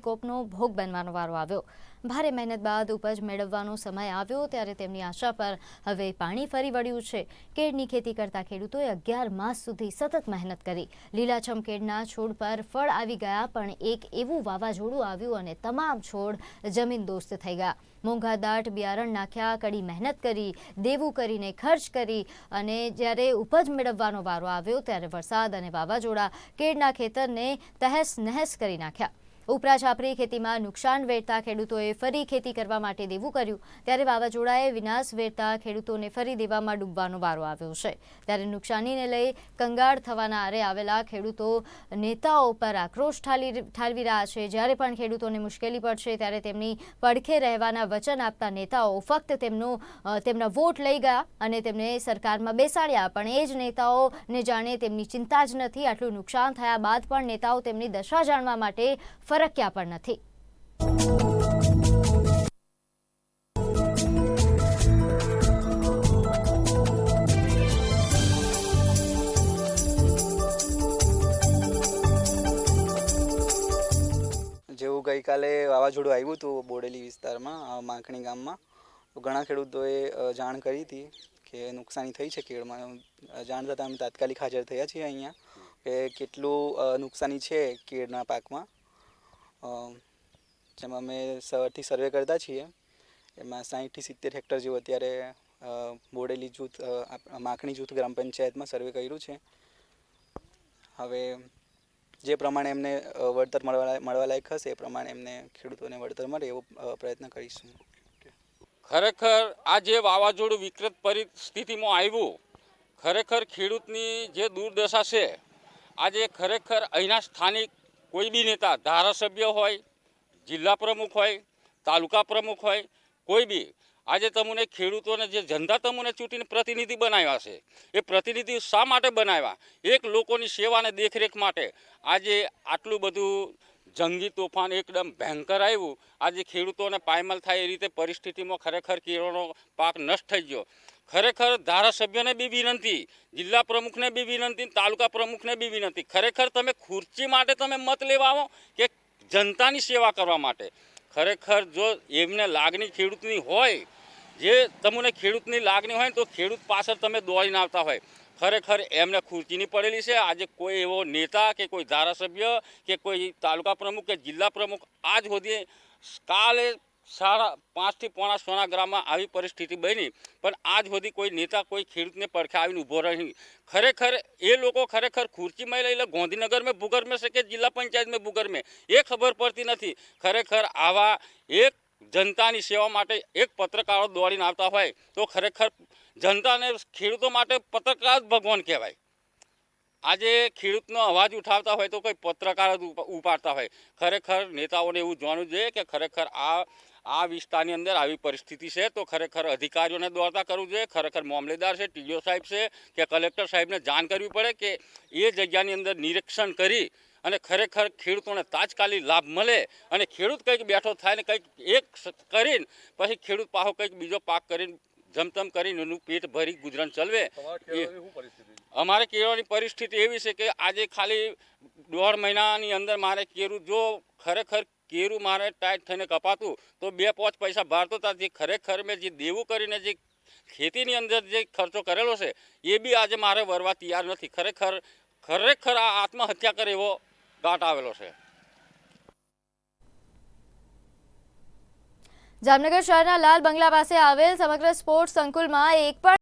કોપનો ભોગ બનવાનો વારો આવ્યો. ભારે મહેનત બાદ ઉપજ મેળવવાનો સમય આવ્યો ત્યારે તેમની આશા પર હવે પાણી ફરી વળ્યું છે. કેળની ખેતી કરતા ખેડૂતોએ અગિયાર માસ સુધી સતત મહેનત કરી. લીલાછમ કેળના છોડ પર ફળ આવી ગયા, પણ એક એવું વાવાઝોડું આવ્યું અને તમામ છોડ જમીન દોસ્ત થઈ ગયા. મોંઘા દાટ, બિયારણ નાખ્યા, કડી મહેનત કરી, દેવું કરીને ખર્ચ કરી અને જ્યારે ઉપજ મેળવવાનો વારો આવ્યો ત્યારે વરસાદ અને વાવાઝોડા કેળના ખેતરને તહેસ નહેસ કરી નાખ્યા. ઉપરા છાપરી ખેતીમાં નુકસાન વેરતા ખેડૂતોએ ફરી ખેતી કરવા માટે દેવું કર્યું. ત્યારે વાવાઝોડાએ વિનાશ વેરતા ખેડૂતોને ફરી દેવામાં ડૂબવાનો વારો આવ્યો છે. ત્યારે નુકસાનીને લઈ કંગાળ થવાના આરે આવેલા ખેડૂતો, નેતાઓ પર આક્રોશ ઠાલી, ઠાલવી રહ્યા છે. જ્યારે પણ ખેડૂતોને મુશ્કેલી પડશે, ત્યારે તેમની પડખે રહેવાના વચન આપતા નેતાઓ ફક્ત તેમનો તેમના વોટ લઈ ગયા અને તેમને સરકારમાં બેસાડ્યા. પણ એ જ નેતાઓને જાણે તેમની ચિંતા જ નથી. આટલું નુકસાન થયા બાદ પણ નેતાઓ તેમની દશા જાણવા માટે ફરક્યા પણ નથી. જેવું ગઈકાલે વાવાઝોડું આવ્યું હતું બોડેલી વિસ્તારમાં માંકણી ગામમાં ઘણા ખેડૂતોએ જાણ કરી હતી કે નુકસાની થઈ છે કેળમાં. જાણ થતાં અમે તાત્કાલિક હાજર થયા છીએ અહીંયા કે કેટલું નુકસાની છે કેળના પાકમાં. જેમાં અમે સવારથી સર્વે કરતા છીએ. એમાં સાહીઠથી સિત્તેર હેક્ટર જેવું અત્યારે બોડેલી જૂથ માખણી જૂથ ગ્રામ પંચાયતમાં સર્વે કર્યું છે. હવે જે પ્રમાણે એમને વળતર મળવા મળવા લાયક હશે, એ પ્રમાણે એમને ખેડૂતોને વળતર મળે એવો પ્રયત્ન કરીશું. ખરેખર આ જે વાવાઝોડું વિકૃત પરિસ્થિતિમાં આવ્યું, ખરેખર ખેડૂતની જે દુર્દશા છે, આજે ખરેખર અહીંના સ્થાનિક કોઈ બી નેતા, ધારાસભ્ય હોય, જિલ્લા પ્રમુખ હોય, તાલુકા પ્રમુખ હોય, કોઈ બી. આજે તમને ખેડૂતોને જે જનતા તમને ચૂંટીને પ્રતિનિધિ બનાવ્યા છે, એ પ્રતિનિધિ શા માટે બનાવ્યા? એક લોકોની સેવા અને દેખરેખ માટે. આજે આટલું બધું જંગી તોફાન એકદમ ભયંકર આવ્યું. આજે ખેડૂતોને પાયમાલ થાય એ રીતે પરિસ્થિતિમાં ખરેખર કેળોનો પાક નષ્ટ થઈ ગયો. ખરેખર ધારાસભ્યને બી વિનંતી, જિલ્લા પ્રમુખને બી વિનંતી, તાલુકા પ્રમુખને બી વિનંતી. ખરેખર તમે ખુરચી માટે તમે મત લેવા આવો કે જનતાની સેવા કરવા માટે? ખરેખર જો એમને લાગણી ખેડૂતની હોય, જે તમને ખેડૂતની લાગણી હોય તો ખેડૂત પાછળ તમે દોડીને આવતા હોય. ખરેખર એમને ખુરચીની પડેલી છે. આજે કોઈ એવો નેતા કે કોઈ ધારાસભ્ય કે કોઈ તાલુકા પ્રમુખ કે જિલ્લા પ્રમુખ આજ સુધી કાલે સાડા પાંચથી પોણા સોના ગ્રામમાં આવી પરિસ્થિતિ બની. પણ આજ સુધી કોઈ નેતા કોઈ ખેડૂતને પડખે આવીને ઊભો રહી. ખરેખર એ લોકો ખરેખર ખુરચીમાં લઈ લે ગાંધીનગર મેં ભૂગર છે કે જિલ્લા પંચાયત મેં ભૂગર મેં એ ખબર પડતી નથી. ખરેખર આવા એક જનતાની સેવા માટે એક પત્રકારો દોડીને આવતા હોય તો ખરેખર જનતાને ખેડૂતો માટે પત્રકાર જ ભગવાન કહેવાય. આજે ખેડૂતનો અવાજ ઉઠાવતા હોય તો કોઈ પત્રકાર જ ઉપ- ઉપાડતા હોય. ખરેખર નેતાઓને એવું જોવાનું જોઈએ કે ખરેખર આ આ વિસ્તારની અંદર આવી પરિસ્થિતિ છે તો ખરેખર અધિકારીઓને દોડતા કરવું જોઈએ. ખરેખર મામલેદાર છે, ટીડીઓ સાહેબ છે કે કલેક્ટર સાહેબને જાણ કરવી પડે કે એ જગ્યાની અંદર નિરીક્ષણ કરી અને ખરેખર ખેડૂતોને તાત્કાલિક લાભ મળે અને ખેડૂત કંઈક બેઠો થાય ને કંઈક એક કરીને પછી ખેડૂત પાહો કંઈક બીજો પાક કરીને જમતમ કરીને એનું પેટ ભરી ગુજરાન ચલવે. એ અમારે કેળવાની પરિસ્થિતિ એવી છે કે આજે ખાલી દોઢ મહિનાની અંદર મારે કેરું જો ખરેખર કેરું મારે ટાઈટ થઈને કપાતું તો બે પાંચ પૈસા ભારતો હતા જે ખરેખર મેં જે દેવું કરીને જે ખેતીની અંદર જે ખર્ચો કરેલો છે એ બી આજે મારે વરવા તૈયાર નથી. ખરેખર ખરેખર આ આત્મહત્યા કરે એવો ઘાટ આવેલો છે. જામનગર શહેરના લાલ બંગલા પાસે આવેલ સમગ્ર સ્પોર્ટ્સ સંકુલમાં એક પણ